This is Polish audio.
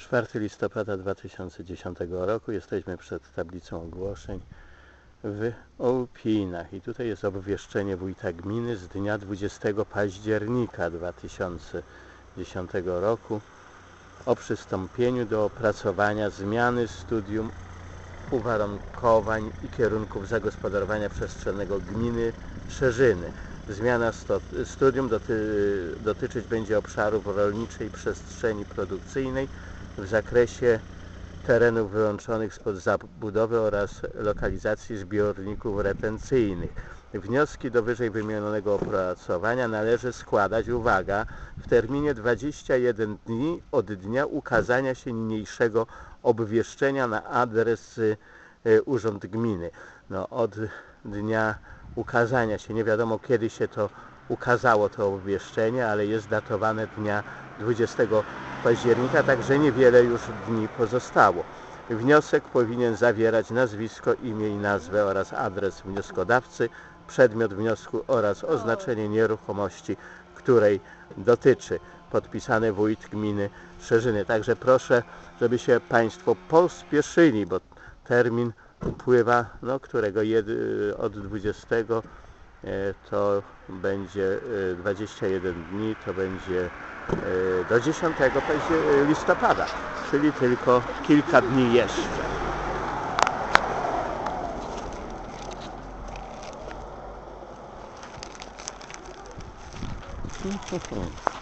4 listopada 2010 roku. Jesteśmy przed tablicą ogłoszeń w Ołpinach i tutaj jest obwieszczenie wójta gminy z dnia 20 października 2010 roku o przystąpieniu do opracowania zmiany studium uwarunkowań i kierunków zagospodarowania przestrzennego gminy Szerzyny. Zmiana studium doty, dotyczyć będzie obszarów rolniczej przestrzeni produkcyjnej w zakresie terenów wyłączonych spod zabudowy oraz lokalizacji zbiorników retencyjnych. Wnioski do wyżej wymienionego opracowania należy składać, uwaga, w terminie 21 dni od dnia ukazania się niniejszego obwieszczenia na adres y, y, Urząd Gminy. No, od dnia ukazania się, nie wiadomo kiedy się to ukazało to obwieszczenie, ale jest datowane dnia 20 października, także niewiele już dni pozostało. Wniosek powinien zawierać nazwisko, imię i nazwę oraz adres wnioskodawcy, przedmiot wniosku oraz oznaczenie nieruchomości, której dotyczy. Podpisany wójt gminy Szerzyny. Także proszę, żeby się Państwo pospieszyli, bo termin upływa, no którego jedy, od 20 e, to będzie e, 21 dni, to będzie e, do 10 paździer- listopada, czyli tylko kilka dni jeszcze.